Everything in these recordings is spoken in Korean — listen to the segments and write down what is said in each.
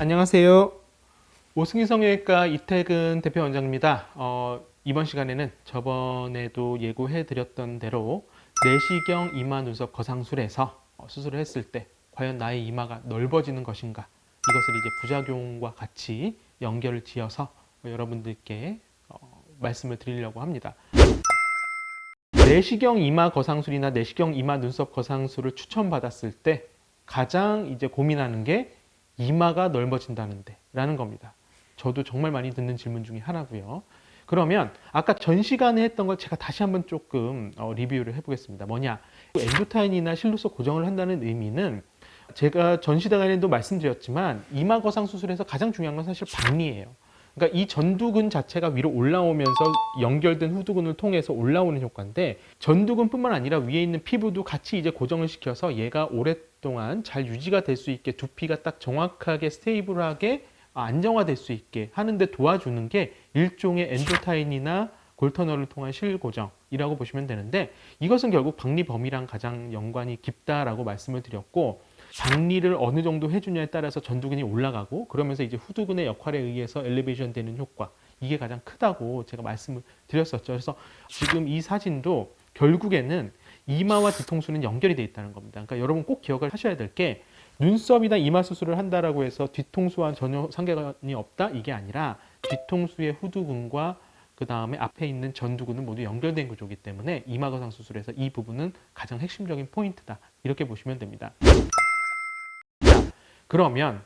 안녕하세요. 오승희 성형외과 이태근 대표 원장입니다. 어, 이번 시간에는 저번에도 예고해 드렸던 대로 내시경 이마 눈썹 거상술에서 어, 수술을 했을 때 과연 나의 이마가 넓어지는 것인가 이것을 이제 부작용과 같이 연결을 지어서 여러분들께 어, 말씀을 드리려고 합니다. 내시경 이마 거상술이나 내시경 이마 눈썹 거상술을 추천받았을 때 가장 이제 고민하는 게 이마가 넓어진다는데 라는 겁니다. 저도 정말 많이 듣는 질문 중에 하나고요. 그러면 아까 전 시간에 했던 걸 제가 다시 한번 조금 어, 리뷰를 해보겠습니다. 뭐냐? 엔도타인이나 실루소 고정을 한다는 의미는 제가 전 시간에도 말씀드렸지만 이마 거상 수술에서 가장 중요한 건 사실 박리예요. 그러니까 이 전두근 자체가 위로 올라오면서 연결된 후두근을 통해서 올라오는 효과인데 전두근뿐만 아니라 위에 있는 피부도 같이 이제 고정을 시켜서 얘가 오랫 동안 잘 유지가 될 수 있게 두피가 딱 정확하게 스테이블하게 안정화될 수 있게 하는데 도와주는 게 일종의 엔도타인이나 골터널을 통한 실고정이라고 보시면 되는데 이것은 결국 박리 범위랑 가장 연관이 깊다라고 말씀을 드렸고 박리를 어느 정도 해주냐에 따라서 전두근이 올라가고 그러면서 이제 후두근의 역할에 의해서 엘리베이션 되는 효과 이게 가장 크다고 제가 말씀을 드렸었죠. 그래서 지금 이 사진도 결국에는 이마와 뒤통수는 연결이 돼 있다는 겁니다. 그러니까 여러분 꼭 기억을 하셔야 될 게 눈썹이나 이마 수술을 한다라고 해서 뒤통수와 전혀 상관이 없다 이게 아니라 뒤통수의 후두근과 그 다음에 앞에 있는 전두근은 모두 연결된 구조이기 때문에 이마 거상 수술에서 이 부분은 가장 핵심적인 포인트다 이렇게 보시면 됩니다. 그러면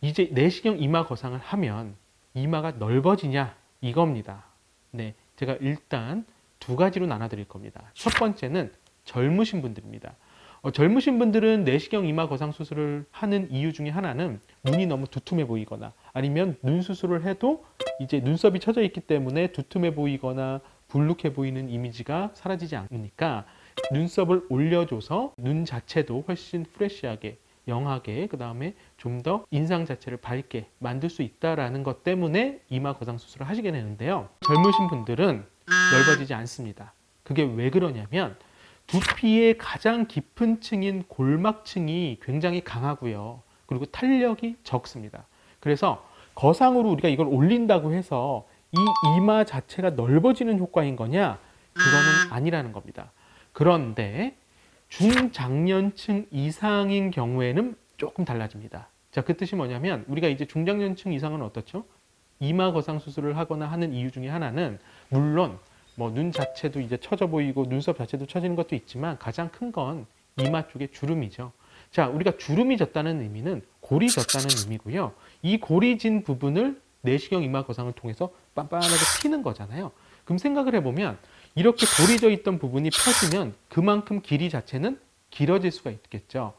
이제 내시경 이마 거상을 하면 이마가 넓어지냐 이겁니다. 네, 제가 일단 두 가지로 나눠드릴 겁니다. 첫 번째는 젊으신 분들입니다. 어, 젊으신 분들은 내시경 이마 거상 수술을 하는 이유 중에 하나는 눈이 너무 두툼해 보이거나 아니면 눈 수술을 해도 이제 눈썹이 쳐져 있기 때문에 두툼해 보이거나 불룩해 보이는 이미지가 사라지지 않으니까 눈썹을 올려줘서 눈 자체도 훨씬 프레시하게 영하게 그 다음에 좀 더 인상 자체를 밝게 만들 수 있다라는 것 때문에 이마 거상 수술을 하시게 되는데요. 젊으신 분들은 넓어지지 않습니다. 그게 왜 그러냐면 두피의 가장 깊은 층인 골막층이 굉장히 강하고요. 그리고 탄력이 적습니다. 그래서 거상으로 우리가 이걸 올린다고 해서 이 이마 자체가 넓어지는 효과인 거냐? 그거는 아니라는 겁니다. 그런데 중장년층 이상인 경우에는 조금 달라집니다. 자, 그 뜻이 뭐냐면 우리가 이제 중장년층 이상은 어떻죠? 이마 거상 수술을 하거나 하는 이유 중에 하나는 물론 뭐 눈 자체도 이제 처져 보이고 눈썹 자체도 처지는 것도 있지만 가장 큰 건 이마 쪽에 주름이죠. 자, 우리가 주름이 졌다는 의미는 골이 졌다는 의미고요. 이 골이 진 부분을 내시경 이마 거상을 통해서 빤빤하게 피는 거잖아요. 그럼 생각을 해보면 이렇게 골이 져 있던 부분이 펴지면 그만큼 길이 자체는 길어질 수가 있겠죠.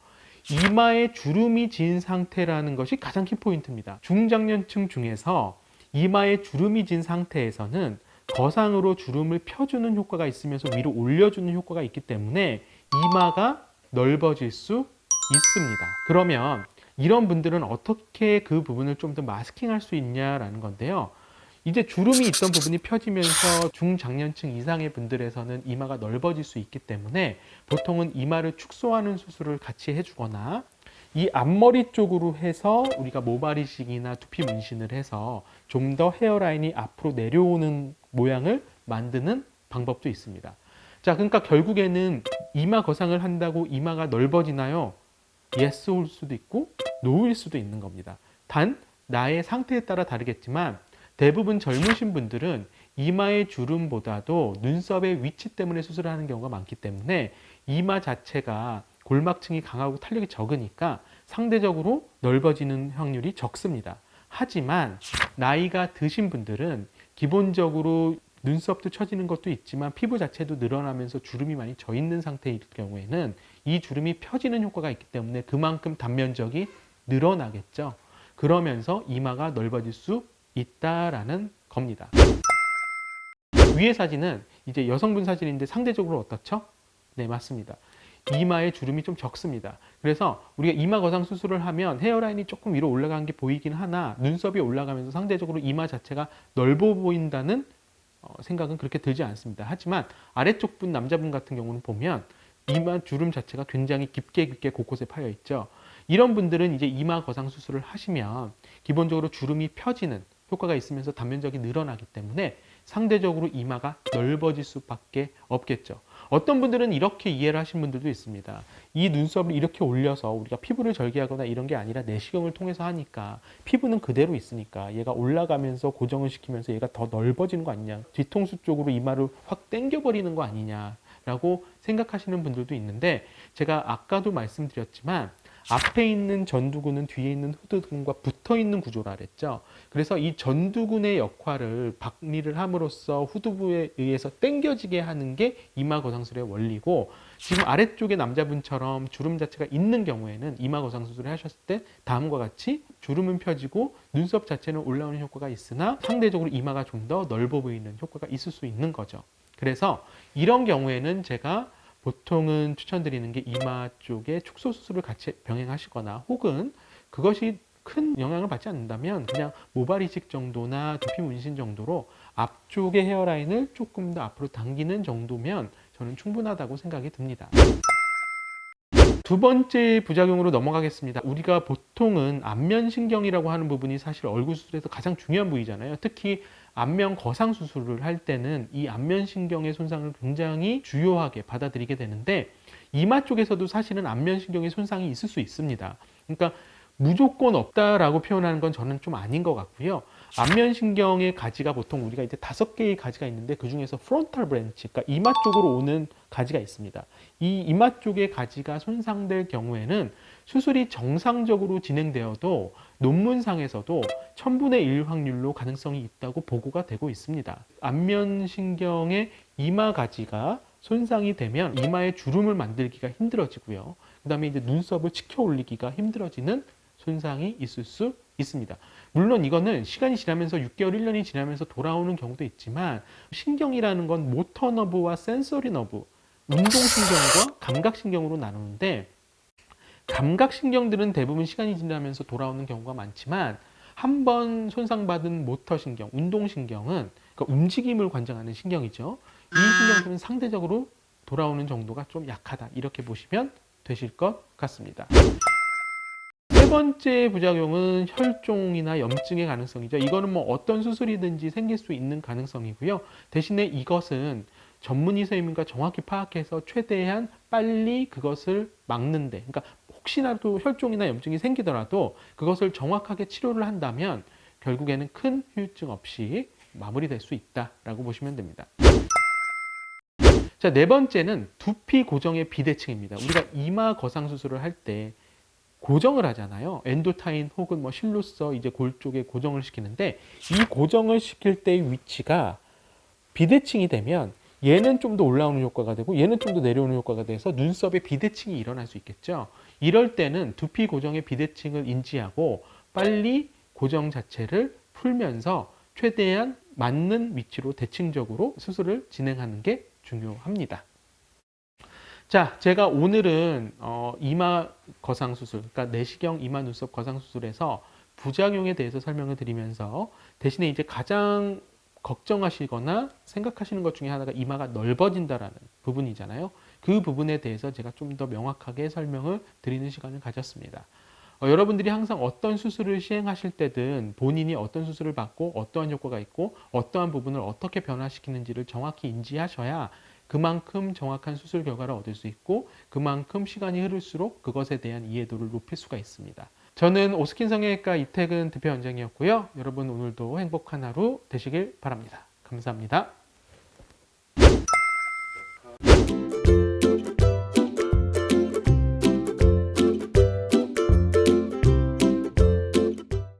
이마에 주름이 진 상태라는 것이 가장 키포인트입니다. 중장년층 중에서 이마에 주름이 진 상태에서는 거상으로 주름을 펴주는 효과가 있으면서 위로 올려주는 효과가 있기 때문에 이마가 넓어질 수 있습니다. 그러면 이런 분들은 어떻게 그 부분을 좀 더 마스킹할 수 있냐라는 건데요. 이제 주름이 있던 부분이 펴지면서 중장년층 이상의 분들에서는 이마가 넓어질 수 있기 때문에 보통은 이마를 축소하는 수술을 같이 해주거나 이 앞머리 쪽으로 해서 우리가 모발이식이나 두피 문신을 해서 좀 더 헤어라인이 앞으로 내려오는 모양을 만드는 방법도 있습니다. 자, 그러니까 결국에는 이마 거상을 한다고 이마가 넓어지나요? 예스일 수도 있고 노일 수도 있는 겁니다. 단 나의 상태에 따라 다르겠지만 대부분 젊으신 분들은 이마의 주름보다도 눈썹의 위치 때문에 수술을 하는 경우가 많기 때문에 이마 자체가 골막층이 강하고 탄력이 적으니까 상대적으로 넓어지는 확률이 적습니다. 하지만 나이가 드신 분들은 기본적으로 눈썹도 처지는 것도 있지만 피부 자체도 늘어나면서 주름이 많이 져 있는 상태일 경우에는 이 주름이 펴지는 효과가 있기 때문에 그만큼 단면적이 늘어나겠죠. 그러면서 이마가 넓어질 수 있다라는 겁니다. 위의 사진은 이제 여성분 사진인데 상대적으로 어떻죠? 네, 맞습니다. 이마에 주름이 좀 적습니다. 그래서 우리가 이마 거상 수술을 하면 헤어라인이 조금 위로 올라간 게 보이긴 하나 눈썹이 올라가면서 상대적으로 이마 자체가 넓어 보인다는 어, 생각은 그렇게 들지 않습니다. 하지만 아래쪽 분 남자분 같은 경우는 보면 이마 주름 자체가 굉장히 깊게 깊게 곳곳에 파여 있죠. 이런 분들은 이제 이마 거상 수술을 하시면 기본적으로 주름이 펴지는 효과가 있으면서 단면적이 늘어나기 때문에 상대적으로 이마가 넓어질 수밖에 없겠죠. 어떤 분들은 이렇게 이해를 하신 분들도 있습니다. 이 눈썹을 이렇게 올려서 우리가 피부를 절개하거나 이런 게 아니라 내시경을 통해서 하니까 피부는 그대로 있으니까 얘가 올라가면서 고정을 시키면서 얘가 더 넓어지는 거 아니냐. 뒤통수 쪽으로 이마를 확 당겨버리는 거 아니냐라고 생각하시는 분들도 있는데 제가 아까도 말씀드렸지만 앞에 있는 전두근은 뒤에 있는 후두근과 붙어 있는 구조라 그랬죠. 그래서 이 전두근의 역할을 박리를 함으로써 후두부에 의해서 당겨지게 하는 게 이마 거상술의 원리고 지금 아래쪽에 남자분처럼 주름 자체가 있는 경우에는 이마 거상 수술을 하셨을 때 다음과 같이 주름은 펴지고 눈썹 자체는 올라오는 효과가 있으나 상대적으로 이마가 좀 더 넓어 보이는 효과가 있을 수 있는 거죠. 그래서 이런 경우에는 제가 보통은 추천드리는 게 이마 쪽에 축소 수술을 같이 병행하시거나 혹은 그것이 큰 영향을 받지 않는다면 그냥 모발 이식 정도나 두피 문신 정도로 앞쪽의 헤어라인을 조금 더 앞으로 당기는 정도면 저는 충분하다고 생각이 듭니다. 두 번째 부작용으로 넘어가겠습니다. 우리가 보통은 안면 신경이라고 하는 부분이 사실 얼굴 수술에서 가장 중요한 부위잖아요. 특히 안면 거상 수술을 할 때는 이 안면 신경의 손상을 굉장히 주요하게 받아들이게 되는데 이마 쪽에서도 사실은 안면 신경의 손상이 있을 수 있습니다. 그러니까 무조건 없다라고 표현하는 건 저는 좀 아닌 것 같고요. 안면신경의 가지가 보통 우리가 이제 다섯 개의 가지가 있는데 그 중에서 프론탈 브랜치, 그러니까 이마 쪽으로 오는 가지가 있습니다. 이 이마 쪽의 가지가 손상될 경우에는 수술이 정상적으로 진행되어도 논문상에서도 천분의 일 확률로 가능성이 있다고 보고가 되고 있습니다. 안면신경의 이마 가지가 손상이 되면 이마에 주름을 만들기가 힘들어지고요. 그 다음에 이제 눈썹을 치켜 올리기가 힘들어지는 손상이 있을 수 있습니다. 물론 이거는 시간이 지나면서 6개월, 1년이 지나면서 돌아오는 경우도 있지만 신경이라는 건 모터 너브와 센서리 너브, 운동신경과 감각신경으로 나누는데 감각신경들은 대부분 시간이 지나면서 돌아오는 경우가 많지만 한 번 손상받은 모터신경, 운동신경은 그러니까 움직임을 관장하는 신경이죠. 이 신경들은 상대적으로 돌아오는 정도가 좀 약하다. 이렇게 보시면 되실 것 같습니다. 세 번째 부작용은 혈종이나 염증의 가능성이죠. 이거는 뭐 어떤 수술이든지 생길 수 있는 가능성이고요. 대신에 이것은 전문의 선생님과 정확히 파악해서 최대한 빨리 그것을 막는데, 그러니까 혹시나도 혈종이나 염증이 생기더라도 그것을 정확하게 치료를 한다면 결국에는 큰 후유증 없이 마무리될 수 있다라고 보시면 됩니다. 자, 네 번째는 두피 고정의 비대칭입니다. 우리가 이마 거상 수술을 할 때 고정을 하잖아요. 엔도타인 혹은 뭐 실로서 이제 골 쪽에 고정을 시키는데 이 고정을 시킬 때의 위치가 비대칭이 되면 얘는 좀 더 올라오는 효과가 되고 얘는 좀 더 내려오는 효과가 돼서 눈썹에 비대칭이 일어날 수 있겠죠. 이럴 때는 두피 고정의 비대칭을 인지하고 빨리 고정 자체를 풀면서 최대한 맞는 위치로 대칭적으로 수술을 진행하는 게 중요합니다. 자, 제가 오늘은 어, 이마 거상 수술, 그러니까 내시경 이마 눈썹 거상 수술에서 부작용에 대해서 설명을 드리면서 대신에 이제 가장 걱정하시거나 생각하시는 것 중에 하나가 이마가 넓어진다라는 부분이잖아요. 그 부분에 대해서 제가 좀 더 명확하게 설명을 드리는 시간을 가졌습니다. 어, 여러분들이 항상 어떤 수술을 시행하실 때든 본인이 어떤 수술을 받고 어떠한 효과가 있고 어떠한 부분을 어떻게 변화시키는지를 정확히 인지하셔야 그만큼 정확한 수술 결과를 얻을 수 있고 그만큼 시간이 흐를수록 그것에 대한 이해도를 높일 수가 있습니다. 저는 오스킨 성형외과 이태근 대표 원장이었고요. 여러분 오늘도 행복한 하루 되시길 바랍니다. 감사합니다.